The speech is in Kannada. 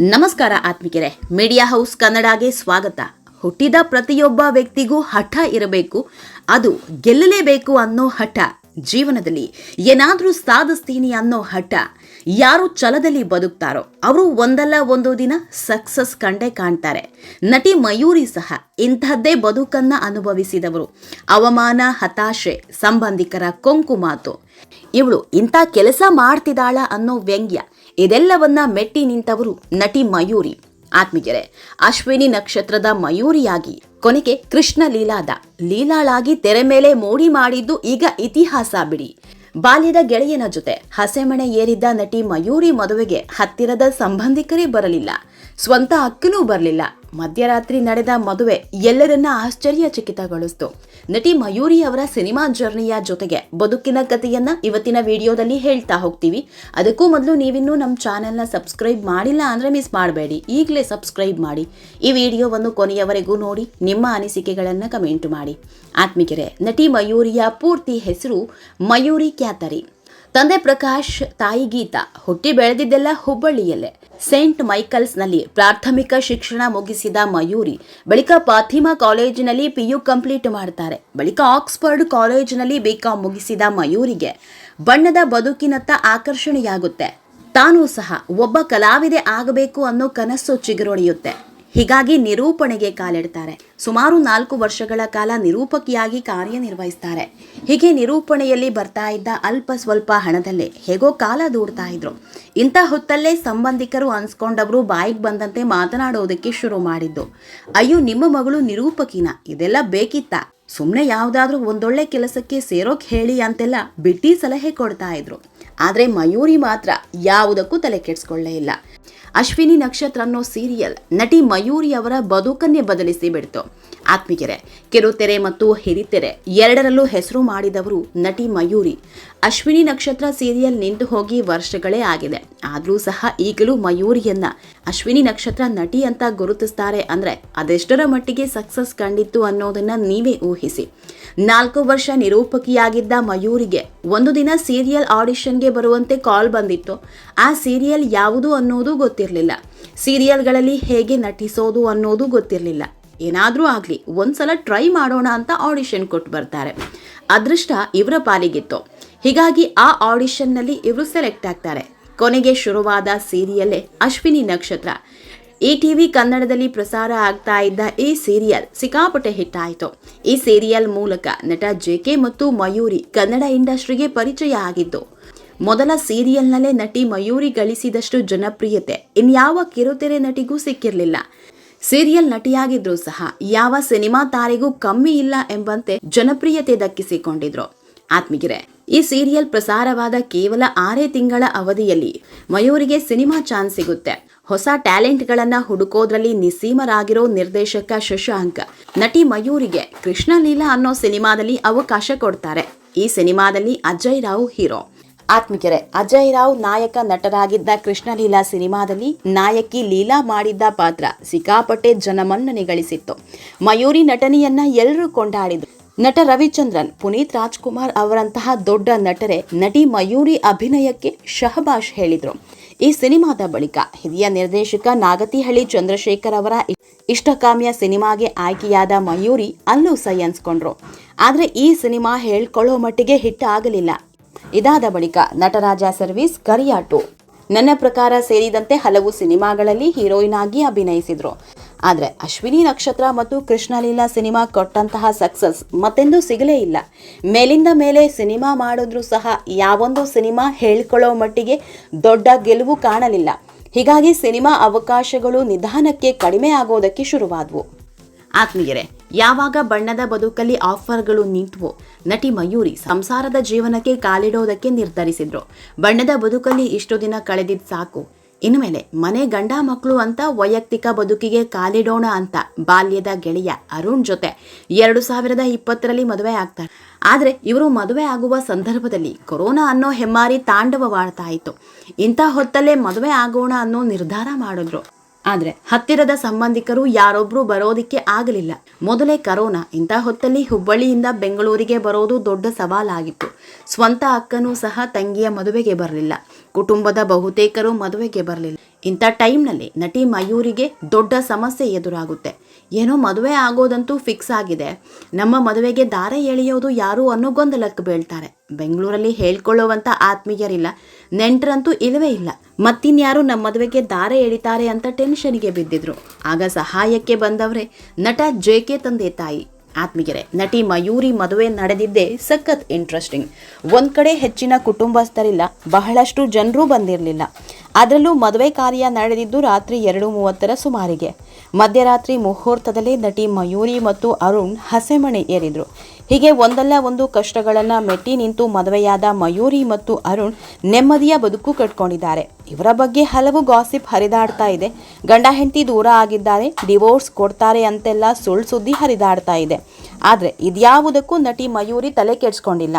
ನಮಸ್ಕಾರ ಆತ್ಮಿಕೆರೆ. ಮೀಡಿಯಾ ಹೌಸ್ ಕನ್ನಡಗೆ ಸ್ವಾಗತ. ಹುಟ್ಟಿದ ಪ್ರತಿಯೊಬ್ಬ ವ್ಯಕ್ತಿಗೂ ಹಠ ಇರಬೇಕು. ಅದು ಗೆಲ್ಲಲೇಬೇಕು ಅನ್ನೋ ಹಠ ಜೀವನದಲ್ಲಿ. ಏನಾದರೂ ಸಾಧಿಸ್ತೀನಿ ಅನ್ನೋ ಹಠ ಯಾರು ಛಲದಲ್ಲಿ ಬದುಕ್ತಾರೋ, ಅವರು ಒಂದಲ್ಲ ಒಂದು ದಿನ ಸಕ್ಸಸ್ ಕಂಡೇ ಕಾಣ್ತಾರೆ. ನಟಿ ಮಯೂರಿ ಸಹ ಇಂಥದ್ದೇ ಬದುಕನ್ನ ಅನುಭವಿಸಿದವರು. ಅವಮಾನ, ಹತಾಶೆ, ಸಂಬಂಧಿಕರ ಕೊಂಕು ಮಾತು. ಇವಳು ಇಂಥ ಕೆಲಸ ಮಾಡ್ತಿದ್ದಾಳ ಅನ್ನೋ ವ್ಯಂಗ್ಯ ಇದೆಲ್ಲವನ್ನ ಮೆಟ್ಟಿ ನಿಂತವರು ನಟಿ ಮಯೂರಿ. ಆತ್ಮೀಯರೇ, ಅಶ್ವಿನಿ ನಕ್ಷತ್ರದ ಮಯೂರಿಯಾಗಿ ಕೊನೆಗೆ ಕೃಷ್ಣ ಲೀಲಾದ. ಲೀಲಾಳಾಗಿ ತೆರೆ ಮೇಲೆ ಮೋಡಿ ಮಾಡಿದ್ದು ಈಗ ಇತಿಹಾಸ ಬಿಡಿ. ಬಾಲ್ಯದ ಗೆಳೆಯನ ಜೊತೆ ಹಸೆಮಣೆ ಏರಿದ್ದ ನಟಿ ಮಯೂರಿ ಮದುವೆಗೆ ಹತ್ತಿರದ ಸಂಬಂಧಿಕರೇ ಬರಲಿಲ್ಲ. ಸ್ವಂತ ಅಕ್ಕನೂ ಬರಲಿಲ್ಲ. ಮಧ್ಯರಾತ್ರಿ ನಡೆದ ಮದುವೆ ಎಲ್ಲರನ್ನ ಆಶ್ಚರ್ಯಚಕಿತಗೊಳಿಸಿತು. ನಟಿ ಮಯೂರಿ ಅವರ ಸಿನಿಮಾ ಜರ್ನಿಯ ಜೊತೆಗೆ ಬದುಕಿನ ಕಥೆಯನ್ನ ಇವತ್ತಿನ ವಿಡಿಯೋದಲ್ಲಿ ಹೇಳ್ತಾ ಹೋಗ್ತೀವಿ. ಅದಕ್ಕೂ ಮೊದಲು ನೀವಿನ್ನೂ ನಮ್ಮ ಚಾನೆಲ್ನ ಸಬ್ಸ್ಕ್ರೈಬ್ ಮಾಡಿಲ್ಲ ಅಂದ್ರೆ ಮಿಸ್ ಮಾಡಬೇಡಿ. ಈಗಲೇ ಸಬ್ಸ್ಕ್ರೈಬ್ ಮಾಡಿ. ಈ ವಿಡಿಯೋವನ್ನು ಕೊನೆಯವರೆಗೂ ನೋಡಿ, ನಿಮ್ಮ ಅನಿಸಿಕೆಗಳನ್ನು ಕಮೆಂಟ್ ಮಾಡಿ. ಆತ್ಮಿಕರೆ, ನಟಿ ಮಯೂರಿಯ ಪೂರ್ತಿ ಹೆಸರು ಮಯೂರಿ ಕ್ಯಾತರಿ. ತಂದೆ ಪ್ರಕಾಶ್ ತಾಯಿ ಗೀತಾ ಹುಟ್ಟಿ ಬೆಳೆದಿದ್ದೆಲ್ಲ ಹುಬ್ಬಳ್ಳಿಯಲ್ಲೇ. ಸೇಂಟ್ ಮೈಕಲ್ಸ್ನಲ್ಲಿ ಪ್ರಾಥಮಿಕ ಶಿಕ್ಷಣ ಮುಗಿಸಿದ ಮಯೂರಿ ಬಳಿಕ ಪಾಥಿಮಾ ಕಾಲೇಜಿನಲ್ಲಿ ಪಿಯು ಕಂಪ್ಲೀಟ್ ಮಾಡ್ತಾರೆ. ಬಳಿಕ ಆಕ್ಸ್ಫರ್ಡ್ ಕಾಲೇಜಿನಲ್ಲಿ ಬಿಕಾಂ ಮುಗಿಸಿದ ಮಯೂರಿಗೆ ಬಣ್ಣದ ಬದುಕಿನತ್ತ ಆಕರ್ಷಣೆಯಾಗುತ್ತೆ. ತಾನೂ ಸಹ ಒಬ್ಬ ಕಲಾವಿದೆ ಆಗಬೇಕು ಅನ್ನೋ ಕನಸು ಚಿಗುರೊಡೆಯುತ್ತೆ. ಹೀಗಾಗಿ ನಿರೂಪಣೆಗೆ ಕಾಲಿಡ್ತಾರೆ. ಸುಮಾರು ನಾಲ್ಕು ವರ್ಷಗಳ ಕಾಲ ನಿರೂಪಕಿಯಾಗಿ ಕಾರ್ಯನಿರ್ವಹಿಸ್ತಾರೆ. ಹೀಗೆ ನಿರೂಪಣೆಯಲ್ಲಿ ಬರ್ತಾ ಇದ್ದ ಅಲ್ಪ ಸ್ವಲ್ಪ ಹಣದಲ್ಲೇ ಹೇಗೋ ಕಾಲ ದೂಡ್ತಾ ಇದ್ರು. ಇಂಥ ಹೊತ್ತಲ್ಲೇ ಸಂಬಂಧಿಕರು ಅನ್ಸ್ಕೊಂಡವರು ಬಾಯಿಗೆ ಬಂದಂತೆ ಮಾತನಾಡೋದಕ್ಕೆ ಶುರು ಮಾಡಿದ್ದು. ಅಯ್ಯೋ, ನಿಮ್ಮ ಮಗಳು ನಿರೂಪಕಿನ? ಇದೆಲ್ಲ ಬೇಕಿತ್ತ? ಸುಮ್ಮನೆ ಯಾವುದಾದ್ರೂ ಒಂದೊಳ್ಳೆ ಕೆಲಸಕ್ಕೆ ಸೇರೋಕೆ ಹೇಳಿ ಅಂತೆಲ್ಲ ಬಿಟ್ಟಿ ಸಲಹೆ ಕೊಡ್ತಾ ಇದ್ರು. ಆದರೆ ಮಯೂರಿ ಮಾತ್ರ ಯಾವುದಕ್ಕೂ ತಲೆ ಕೆಡಿಸ್ಕೊಳ್ಳೇ ಇಲ್ಲ. ಅಶ್ವಿನಿ ನಕ್ಷತ್ರ ಅನ್ನೋ ಸೀರಿಯಲ್ ನಟಿ ಮಯೂರಿ ಅವರ ಬದುಕನ್ನೇ ಬದಲಿಸಿ ಬಿಡ್ತು. ಆತ್ಮಿಕರೆ ಕಿರುತೆರೆ ಮತ್ತು ಹಿರಿತೆರೆ ಎರಡರಲ್ಲೂ ಹೆಸರು ಮಾಡಿದವರು ನಟಿ ಮಯೂರಿ. ಅಶ್ವಿನಿ ನಕ್ಷತ್ರ ಸೀರಿಯಲ್ ನಿಂತು ಹೋಗಿ ವರ್ಷಗಳೇ ಆಗಿದೆ. ಆದರೂ ಸಹ ಈಗಲೂ ಮಯೂರಿಯನ್ನ ಅಶ್ವಿನಿ ನಕ್ಷತ್ರ ನಟಿ ಅಂತ ಗುರುತಿಸ್ತಾರೆ ಅಂದ್ರೆ ಅದೆಷ್ಟರ ಮಟ್ಟಿಗೆ ಸಕ್ಸಸ್ ಕಂಡಿತ್ತು ಅನ್ನೋದನ್ನ ನೀವೇ ಊಹಿಸಿ. ನಾಲ್ಕು ವರ್ಷ ನಿರೂಪಕಿಯಾಗಿದ್ದ ಮಯೂರಿಗೆ ಒಂದು ದಿನ ಸೀರಿಯಲ್ ಆಡಿಷನ್ಗೆ ಬರುವಂತೆ ಕಾಲ್ ಬಂದಿತ್ತು. ಆ ಸೀರಿಯಲ್ ಯಾವುದು ಅನ್ನೋದು ಗೊತ್ತಿರಲಿಲ್ಲ. ಸೀರಿಯಲ್ಗಳಲ್ಲಿ ಹೇಗೆ ನಟಿಸೋದು ಅನ್ನೋದು ಗೊತ್ತಿರಲಿಲ್ಲ. ಏನಾದರೂ ಆಗಲಿ, ಒಂದ್ಸಲ ಟ್ರೈ ಮಾಡೋಣ ಅಂತ ಆಡಿಷನ್ ಕೊಟ್ಟು ಬರ್ತಾರೆ. ಅದೃಷ್ಟ ಇವರ ಪಾಲಿಗಿತ್ತು. ಹೀಗಾಗಿ ಆ ಆಡಿಷನ್ನಲ್ಲಿ ಇವರು ಸೆಲೆಕ್ಟ್ ಆಗ್ತಾರೆ. ಕೊನೆಗೆ ಶುರುವಾದ ಸೀರಿಯಲ್ಲೇ ಅಶ್ವಿನಿ ನಕ್ಷತ್ರ. ಈ ಟಿವಿ ಕನ್ನಡದಲ್ಲಿ ಪ್ರಸಾರ ಆಗ್ತಾ ಇದ್ದ ಈ ಸೀರಿಯಲ್ ಸಿಕ್ಕಾಪಟ್ಟೆ ಹಿಟ್ ಆಯಿತು. ಈ ಸೀರಿಯಲ್ ಮೂಲಕ ನಟ ಜೆಕೆ ಮತ್ತು ಮಯೂರಿ ಕನ್ನಡ ಇಂಡಸ್ಟ್ರಿಗೆ ಪರಿಚಯ ಆಗಿದ್ದು, ಮೊದಲ ಸೀರಿಯಲ್ನಲ್ಲೇ ನಟಿ ಮಯೂರಿ ಗಳಿಸಿದಷ್ಟು ಜನಪ್ರಿಯತೆ ಇನ್ಯಾವ ಕಿರುತೆರೆ ನಟಿಗೂ ಸಿಕ್ಕಿರಲಿಲ್ಲ. ಸೀರಿಯಲ್ ನಟಿಯಾಗಿದ್ರು ಸಹ ಯಾವ ಸಿನಿಮಾ ತಾರೆಗೂ ಕಮ್ಮಿ ಇಲ್ಲ ಎಂಬಂತೆ ಜನಪ್ರಿಯತೆ ದಕ್ಕಿಸಿಕೊಂಡಿದ್ರು. ಆತ್ಮಿಗಿರೆ ಈ ಸೀರಿಯಲ್ ಪ್ರಸಾರವಾದ ಕೇವಲ ಆರೇ ತಿಂಗಳ ಅವಧಿಯಲ್ಲಿ ಮಯೂರಿಗೆ ಸಿನಿಮಾ ಚಾನ್ಸ್ ಸಿಗುತ್ತೆ. ಹೊಸ ಟ್ಯಾಲೆಂಟ್ಗಳನ್ನ ಹುಡುಕೋದ್ರಲ್ಲಿ ನಿಸ್ಸೀಮರಾಗಿರೋ ನಿರ್ದೇಶಕ ಶಶಾಂಕ್. ನಟಿ ಮಯೂರಿಗೆ ಕೃಷ್ಣ ಲೀಲಾ ಅನ್ನೋ ಸಿನಿಮಾದಲ್ಲಿ ಅವಕಾಶ ಕೊಡ್ತಾರೆ. ಈ ಸಿನಿಮಾದಲ್ಲಿ ಅಜಯ್ ರಾವ್ ಹೀರೋ. ಆತ್ಮಿಕರೆ, ಅಜಯ್ ರಾವ್ ನಾಯಕ ನಟರಾಗಿದ್ದ ಕೃಷ್ಣಲೀಲಾ ಸಿನಿಮಾದಲ್ಲಿ ನಾಯಕಿ ಲೀಲಾ ಮಾಡಿದ್ದ ಪಾತ್ರ ಸಿಕ್ಕಾಪಟ್ಟೆ ಜನಮನ್ನಣೆ ಗಳಿಸಿತ್ತು. ಮಯೂರಿ ನಟನೆಯನ್ನ ಎಲ್ಲರೂ ಕೊಂಡಾಡಿದ್ರು. ನಟ ರವಿಚಂದ್ರನ್, ಪುನೀತ್ ರಾಜ್ಕುಮಾರ್ ಅವರಂತಹ ದೊಡ್ಡ ನಟರೆ ನಟಿ ಮಯೂರಿ ಅಭಿನಯಕ್ಕೆ ಶಹಬಾಷ್ ಹೇಳಿದ್ರು. ಈ ಸಿನಿಮಾದ ಬಳಿಕ ಹಿರಿಯ ನಿರ್ದೇಶಕ ನಾಗತಿಹಳ್ಳಿ ಚಂದ್ರಶೇಖರ್ ಅವರ ಇಷ್ಟಕಾಮ್ಯ ಸಿನಿಮಾಗೆ ಆಯ್ಕೆಯಾದ ಮಯೂರಿ ಅಲ್ಲೂ ಸೈ ಅನ್ಸ್ಕೊಂಡ್ರು ಆದರೆ ಈ ಸಿನಿಮಾ ಹೇಳ್ಕೊಳ್ಳೋ ಮಟ್ಟಿಗೆ ಹಿಟ್ ಆಗಲಿಲ್ಲ. ಇದಾದ ಬಳಿಕ ನಟರಾಜ ಸರ್ವಿಸ್ ಕರಿಯಾಟು ನನ್ನ ಪ್ರಕಾರ ಸೇರಿದಂತೆ ಹಲವು ಸಿನಿಮಾಗಳಲ್ಲಿ ಹೀರೋಯಿನ್ ಆಗಿ ಅಭಿನಯಿಸಿದ್ರು. ಆದರೆ ಅಶ್ವಿನಿ ನಕ್ಷತ್ರ ಮತ್ತು ಕೃಷ್ಣಲೀಲಾ ಸಿನಿಮಾ ಕೊಟ್ಟಂತಹ ಸಕ್ಸಸ್ ಮತ್ತೆಂದೂ ಸಿಗಲೇ ಇಲ್ಲ. ಮೇಲಿಂದ ಮೇಲೆ ಸಿನಿಮಾ ಮಾಡಿದ್ರೂ ಸಹ ಯಾವೊಂದು ಸಿನಿಮಾ ಹೇಳ್ಕೊಳ್ಳೋ ಮಟ್ಟಿಗೆ ದೊಡ್ಡ ಗೆಲುವು ಕಾಣಲಿಲ್ಲ. ಹೀಗಾಗಿ ಸಿನಿಮಾ ಅವಕಾಶಗಳು ನಿಧಾನಕ್ಕೆ ಕಡಿಮೆ ಆಗೋದಕ್ಕೆ ಶುರುವಾದವು. ಆತ್ಮೀಯರೇ, ಯಾವಾಗ ಬಣ್ಣದ ಬದುಕಲ್ಲಿ ಆಫರ್ಗಳು ನಿಂತವೋ, ನಟಿ ಮಯೂರಿ ಸಂಸಾರದ ಜೀವನಕ್ಕೆ ಕಾಲಿಡೋದಕ್ಕೆ ನಿರ್ಧರಿಸಿದ್ರು. ಬಣ್ಣದ ಬದುಕಲ್ಲಿ ಇಷ್ಟು ದಿನ ಕಳೆದಿದ್ದು ಸಾಕು. ಇನ್ಮೇಲೆ ಮನೆ ಗಂಡ ಮಕ್ಕಳು ಅಂತ ವೈಯಕ್ತಿಕ ಬದುಕಿಗೆ ಕಾಲಿಡೋಣ ಅಂತ ಬಾಲ್ಯದ ಗೆಳೆಯ ಅರುಣ್ ಜೊತೆ ಎರಡು ಸಾವಿರದ ಇಪ್ಪತ್ತರಲ್ಲಿ ಮದುವೆ ಆಗ್ತಾರೆ. ಆದರೆ ಇವರು ಮದುವೆ ಆಗುವ ಸಂದರ್ಭದಲ್ಲಿ ಕೊರೋನಾ ಅನ್ನೋ ಹೆಮ್ಮಾರಿ ತಾಂಡವವಾಡ್ತಾ ಇತ್ತು. ಇಂಥ ಹೊತ್ತಲ್ಲೇ ಮದುವೆ ಆಗೋಣ ಅನ್ನೋ ನಿರ್ಧಾರ ಮಾಡಿದ್ರು. ಆದ್ರೆ ಹತ್ತಿರದ ಸಂಬಂಧಿಕರು ಯಾರೊಬ್ರು ಬರೋದಿಕ್ಕೆ ಆಗಲಿಲ್ಲ. ಮೊದಲೇ ಕರೋನಾ, ಇಂಥ ಹೊತ್ತಲ್ಲಿ ಹುಬ್ಬಳ್ಳಿಯಿಂದ ಬೆಂಗಳೂರಿಗೆ ಬರೋದು ದೊಡ್ಡ ಸವಾಲಾಗಿತ್ತು. ಸ್ವಂತ ಅಕ್ಕನೂ ಸಹ ತಂಗಿಯ ಮದುವೆಗೆ ಬರಲಿಲ್ಲ. ಕುಟುಂಬದ ಬಹುತೇಕರು ಮದುವೆಗೆ ಬರಲಿಲ್ಲ. ಇಂಥ ಟೈಮ್ನಲ್ಲಿ ನಟಿ ಮಯೂರಿಗೆ ದೊಡ್ಡ ಸಮಸ್ಯೆ ಎದುರಾಗುತ್ತೆ. ಏನೋ ಮದುವೆ ಆಗೋದಂತೂ ಫಿಕ್ಸ್ ಆಗಿದೆ. ನಮ್ಮ ಮದುವೆಗೆ ದಾರ ಎಳೆಯೋದು ಯಾರು ಅನ್ನೋ ಗೊಂದಲಕ್ಕೆ ಬೀಳ್ತಾರೆ. ಬೆಂಗಳೂರಲ್ಲಿ ಹೇಳ್ಕೊಳ್ಳುವಂಥ ಆತ್ಮೀಯರಿಲ್ಲ. ನೆಂಟರಂತೂ ಇಲ್ಲವೇ ಇಲ್ಲ. ಮತ್ತಿನ್ಯಾರು ನಮ್ಮ ಮದುವೆಗೆ ದಾರ ಎಳಿತಾರೆ ಅಂತ ಟೆನ್ಷನ್ಗೆ ಬಿದ್ದಿದ್ರು. ಆಗ ಸಹಾಯಕ್ಕೆ ಬಂದವರೇ ನಟ ಜೆ ಕೆ ತಂದೆ ತಾಯಿ. ಆತ್ಮೀಯರೇ, ನಟಿ ಮಯೂರಿ ಮದುವೆ ನಡೆದಿದ್ದೇ ಸಖತ್ ಇಂಟ್ರೆಸ್ಟಿಂಗ್. ಒಂದು ಕಡೆ ಹೆಚ್ಚಿನ ಕುಟುಂಬಸ್ಥರಿಲ್ಲ, ಬಹಳಷ್ಟು ಜನರೂ ಬಂದಿರಲಿಲ್ಲ. ಅದರಲ್ಲೂ ಮದುವೆ ಕಾರ್ಯ ನಡೆದಿದ್ದು ರಾತ್ರಿ ಎರಡು ಮೂವತ್ತರ ಸುಮಾರಿಗೆ. ಮಧ್ಯರಾತ್ರಿ ಮುಹೂರ್ತದಲ್ಲೇ ನಟಿ ಮಯೂರಿ ಮತ್ತು ಅರುಣ್ ಹಸೆಮಣೆ ಏರಿದ್ರು. ಹೀಗೆ ಒಂದಲ್ಲ ಒಂದು ಕಷ್ಟಗಳನ್ನು ಮೆಟ್ಟಿ ನಿಂತು ಮದುವೆಯಾದ ಮಯೂರಿ ಮತ್ತು ಅರುಣ್ ನೆಮ್ಮದಿಯ ಬದುಕು ಕಟ್ಕೊಂಡಿದ್ದಾರೆ. ಇವರ ಬಗ್ಗೆ ಹಲವು ಗಾಸಿಪ್ ಹರಿದಾಡ್ತಾ ಇದೆ. ಗಂಡ ಹೆಂಡತಿ ದೂರ ಆಗಿದ್ದಾರೆ. ಡಿವೋರ್ಸ್ ಕೊಡ್ತಾರೆ ಅಂತೆಲ್ಲ ಸುಳ್ಳು ಸುದ್ದಿ ಹರಿದಾಡ್ತಾ ಇದೆ. ಆದರೆ ಇದ್ಯಾವುದಕ್ಕೂ ನಟಿ ಮಯೂರಿ ತಲೆ ಕೆಡಿಸ್ಕೊಂಡಿಲ್ಲ.